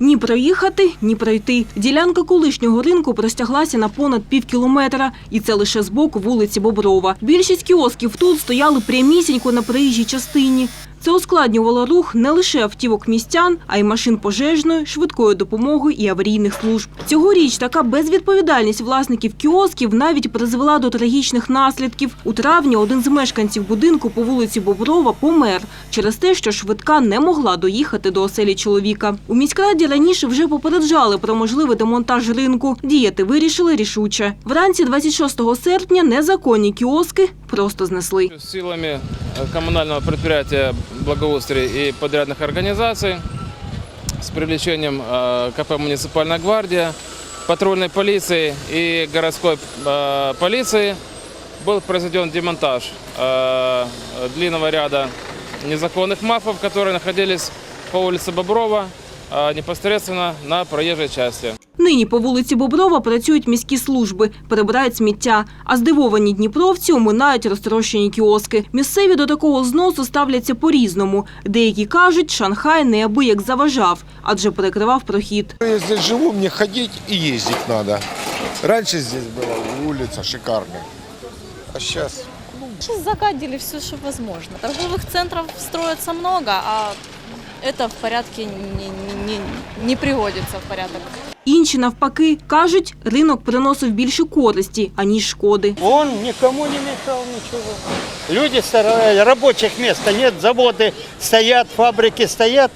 Ні проїхати, ні пройти. Ділянка колишнього ринку простяглася на понад пів кілометра, і це лише з боку вулиці Боброва. Більшість кіосків тут стояли прямісінько на проїжджій частині. Це ускладнювало рух не лише автівок містян, а й машин пожежної, швидкої допомоги і аварійних служб. Цьогоріч така безвідповідальність власників кіосків навіть призвела до трагічних наслідків. У травні один з мешканців будинку по вулиці Боброва помер через те, що швидка не могла доїхати до оселі чоловіка. У міськраді раніше вже попереджали про можливий демонтаж ринку. Діяти вирішили рішуче. Вранці 26 серпня незаконні кіоски просто знесли. Силами э, коммунального предприятия благоустрия и подрядных организаций с привлечением э, КП «Муниципальная гвардия», патрульной полиции и городской э, полиции был произведен демонтаж э, длинного ряда незаконных мафов, которые находились по улице Боброва непосредственно на проезжей части. Нині по вулиці Боброва працюють міські служби, перебирають сміття. А здивовані дніпровці оминають розтрощені кіоски. Місцеві до такого зносу ставляться по-різному. Деякі кажуть, Шанхай неабияк заважав, адже перекривав прохід. Я здесь живу, мне ходить и ездить надо. Раньше здесь была улица шикарная, а сейчас Сейчас загадили все, что возможно. Торговых центров строится много, а это в порядке не, не, не приводится в порядок. Інші, навпаки, кажуть, ринок приносив більше користі, аніж шкоди. Он никому не мешал ничего. Люди стараются, рабочих мест нет, заводы стоят, фабрики стоят,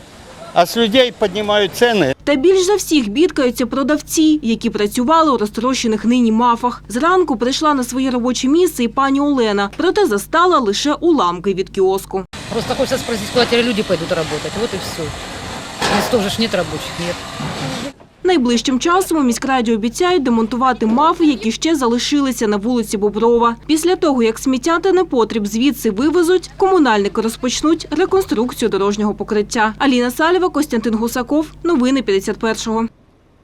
а с людей поднимают цены. Та більш за всіх бідкаються продавці, які працювали у розтрощених нині мафах. Зранку прийшла на своє робоче місце і пані Олена, проте застала лише уламки від кіоску. Просто хочется спросить, куда теперь люди пойдут работать. Вот и все. Местов ж нет рабочих, нет. Найближчим часом у міськраді обіцяють демонтувати мафи, які ще залишилися на вулиці Боброва. Після того, як сміття та непотріб звідси вивезуть, комунальники розпочнуть реконструкцію дорожнього покриття. Аліна Салєва, Костянтин Гусаков. Новини 51-го.